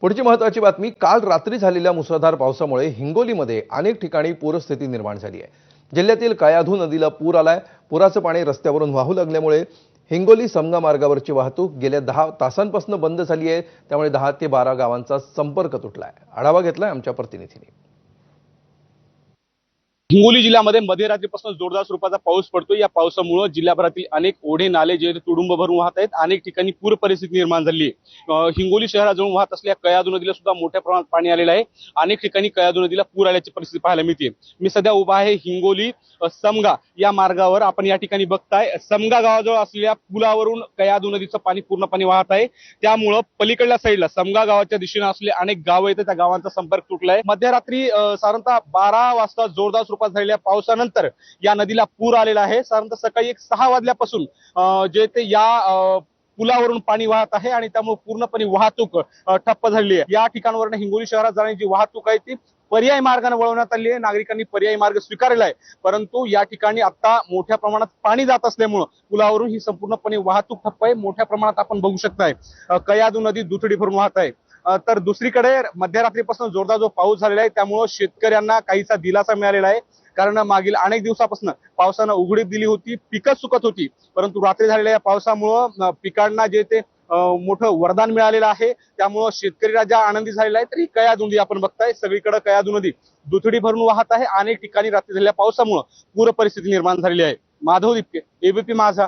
पुढची महत्वाची बातमी काल रात्री झालेल्या मुसळधार पावसामुळे हिंगोलीमध्ये अनेक ठिकाणी पूरस्थिती निर्माण झाली आहे. जिल्ह्यातील कयाधू नदीला पूर आलाय. पुराचं पाणी रस्त्यावरून वाहू लागल्यामुळे हिंगोली समगा मार्गावरची वाहतूक गेल्या दहा तासांपासून बंद झाली आहे. त्यामुळे दहा ते बारा गावांचा संपर्क तुटलाय. आढावा घेतलाय आमच्या प्रतिनिधीने. हिंगोली जिल्ह्यामध्ये मध्यरात्रीपासून जोरदार स्वरूपाचा पाऊस पडतो या पावसामुळे जिल्ह्याभरातील अनेक ओढे नाले जे तुडुंब भरून वाहत आहेत अनेक ठिकाणी पूर परिस्थिती निर्माण झाली आहे. हिंगोली शहराजवळून वाहत असलेल्या कयादू नदीला सुद्धा मोठ्या प्रमाणात पाणी आलेलं आहे. अनेक ठिकाणी कयादू नदीला पूर आल्याची परिस्थिती पाहायला मिळते. मी सध्या उभा आहे हिंगोली समगा या मार्गावर. आपण या ठिकाणी बघताय समगा गावाजवळ असलेल्या पुलावरून कयादू नदीचं पाणी पूर्णपणे वाहत आहे. त्यामुळं पलीकडल्या साईडला समगा गावाच्या दिशेनं असलेले अनेक गावं येतात. त्या गावांचा संपर्क तुटलाय. मध्यरात्री साधारणतः बारा वाजता जोरदार स्वरूपात झालेल्या पावसानंतर या नदीला पूर आलेला आहे. साधारणतः सकाळी एक सहा वाजल्यापासून जे ते या पुलावरून पाणी वाहत आहे आणि त्यामुळे पूर्णपणे वाहतूक ठप्प झालेली आहे. या ठिकाणावरून हिंगोली शहरात जाण्याची जी वाहतूक आहे ती पर्यायी मार्गाने वळवण्यात आली आहे. नागरिकांनी पर्यायी मार्ग स्वीकारलेला आहे. परंतु या ठिकाणी आता मोठ्या प्रमाणात पाणी जात असल्यामुळं पुलावरून ही संपूर्णपणे वाहतूक ठप्प आहे. मोठ्या प्रमाणात आपण बघू शकताय कयादू नदी दुथडी भरून वाहत आहे. तर दुसरीकडे मध्यरात्रीपासून जोरदार जो पाऊस झालेला आहे त्यामुळं शेतकऱ्यांना काहीसा दिलासा मिळालेला आहे. कारण मागील अनेक दिवसापासून पावसानं उघडीप दिली होती पिकं सुकत होती. परंतु रात्री झालेल्या या पावसामुळं पिकांना जे ते मोठं वरदान मिळालेलं आहे त्यामुळं शेतकरी राजा आनंदी झालेला आहे. तरी कयादू नदी आपण बघताय. सगळीकडे कयादू नदी दुथडी भरून वाहत आहे. अनेक ठिकाणी रात्री झालेल्या पावसामुळं पूर परिस्थिती निर्माण झालेली आहे. माधव दिपके एबीपी माझा.